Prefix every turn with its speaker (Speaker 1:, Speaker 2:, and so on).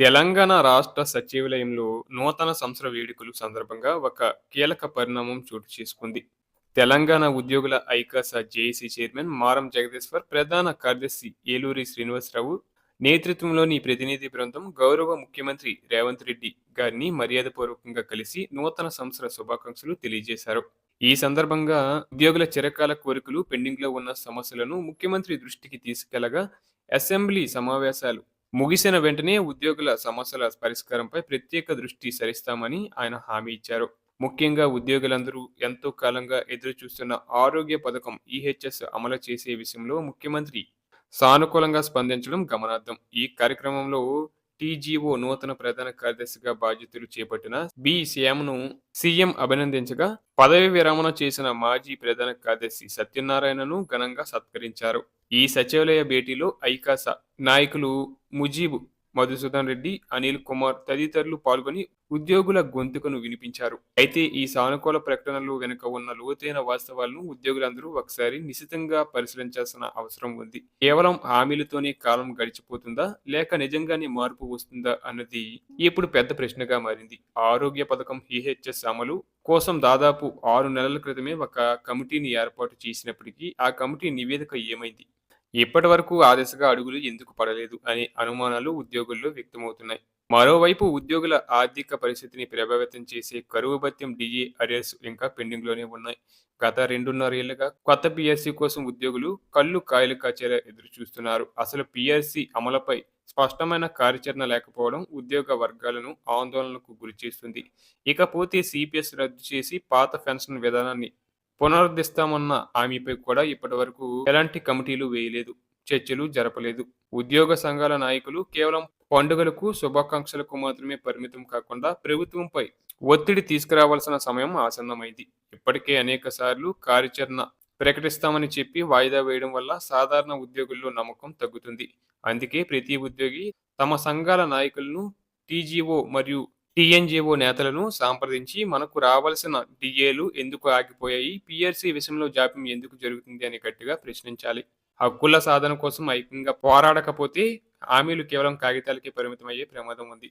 Speaker 1: తెలంగాణ రాష్ట్ర సచివాలయంలో నూతన సంవత్సర వేడుకలు సందర్భంగా ఒక కీలక పరిణామం చోటు చేసుకుంది. తెలంగాణ ఉద్యోగుల ఐకాస జేఏసీ చైర్మన్ మారం జగదీశ్వర్ ప్రధాన కార్యదర్శి ఏలూరి శ్రీనివాసరావు నేతృత్వంలోని ప్రతినిధి బృందం గౌరవ ముఖ్యమంత్రి రేవంత్ రెడ్డి గారిని మర్యాదపూర్వకంగా కలిసి నూతన సంవత్సర శుభాకాంక్షలు తెలియజేశారు. ఈ సందర్భంగా ఉద్యోగుల చిరకాల కోరికలు పెండింగ్లో ఉన్న సమస్యలను ముఖ్యమంత్రి దృష్టికి తీసుకెళ్ళగా అసెంబ్లీ సమావేశాలు ముగిసిన వెంటనే ఉద్యోగుల సమస్యల పరిష్కారంపై ప్రత్యేక దృష్టి సరిస్తామని ఆయన హామీ ఇచ్చారు. ముఖ్యంగా ఉద్యోగులందరూ ఎంతో కాలంగా ఎదురు చూస్తున్న ఆరోగ్య పథకం ఈహెచ్ఎస్ అమలు చేసే విషయంలో ముఖ్యమంత్రి సానుకూలంగా స్పందించడం గమనార్థం ఈ కార్యక్రమంలో టీజీఓ నూతన ప్రధాన కార్యదర్శిగా బాధ్యతలు చేపట్టిన బి. శ్యామ్ను సీఎం అభినందించగా పదవి విరమణ చేసిన మాజీ ప్రధాన కార్యదర్శి సత్యనారాయణను ఘనంగా సత్కరించారు. ఈ సచివాలయ భేటీలో ఐకాస నాయకులు ముజీబు మధుసూదన్ రెడ్డి అనిల్ కుమార్ తదితరులు పాల్గొని ఉద్యోగుల గొంతుకను వినిపించారు. అయితే ఈ సానుకూల ప్రకటనలు వెనుక ఉన్న లోతైన వాస్తవాలను ఉద్యోగులందరూ ఒకసారి నిశితంగా పరిశీలించాల్సిన అవసరం ఉంది. కేవలం హామీలతోనే కాలం గడిచిపోతుందా? లేక నిజంగానే మార్పు వస్తుందా? అన్నది ఇప్పుడు పెద్ద ప్రశ్నగా మారింది. ఆరోగ్య పథకం ఈహెచ్ఎస్ అమలు కోసం దాదాపు ఆరు నెలల క్రితమే ఒక కమిటీని ఏర్పాటు చేసినప్పటికీ ఆ కమిటీ నివేదిక ఏమైంది? ఇప్పటి వరకు ఆ దిశగా అడుగులు ఎందుకు పడలేదు అనే అనుమానాలు ఉద్యోగుల్లో వ్యక్తమవుతున్నాయి. మరోవైపు ఉద్యోగుల ఆర్థిక పరిస్థితిని ప్రభావితం చేసే కరువు భత్యం డిఏ అరేస్ ఇంకా పెండింగ్లోనే ఉన్నాయి. గత రెండున్నర ఏళ్ళుగా కొత్త పిఆర్సీ కోసం ఉద్యోగులు కళ్ళు కాయలు కాచేలా ఎదురు చూస్తున్నారు అసలు పిఆర్సీ అమలుపై స్పష్టమైన కార్యాచరణ లేకపోవడం ఉద్యోగ వర్గాలను ఆందోళనకు గురిచేస్తుంది. ఇకపోతే సిపిఎస్ రద్దు చేసి పాత పెన్షన్ విధానాన్ని పునరుద్ధరిస్తామన్న హామీపై కూడా ఇప్పటి వరకు ఎలాంటి కమిటీలు వేయలేదు చర్చలు జరపలేదు. ఉద్యోగ సంఘాల నాయకులు కేవలం పండుగలకు శుభాకాంక్షలకు మాత్రమే పరిమితం కాకుండా ప్రభుత్వంపై ఒత్తిడి తీసుకురావాల్సిన సమయం ఆసన్నమైంది. ఇప్పటికే అనేక సార్లు కార్యాచరణ ప్రకటిస్తామని చెప్పి వాయిదా వేయడం వల్ల సాధారణ ఉద్యోగుల్లో నమ్మకం తగ్గుతుంది. అందుకే ప్రతి ఉద్యోగి తమ సంఘాల నాయకులను టీజీఓ మరియు టీఎన్జీఓ నేతలను సంప్రదించి మనకు రావాల్సిన డిఏలు ఎందుకు ఆగిపోయాయి? పిఆర్సీ విషయంలో జాప్యం ఎందుకు జరుగుతుంది అని గట్టిగా ప్రశ్నించాలి. హక్కుల సాధన కోసం ఐక్యంగా పోరాడకపోతే హామీలు కేవలం కాగితాలకే పరిమితమయ్యే ప్రమాదం ఉంది.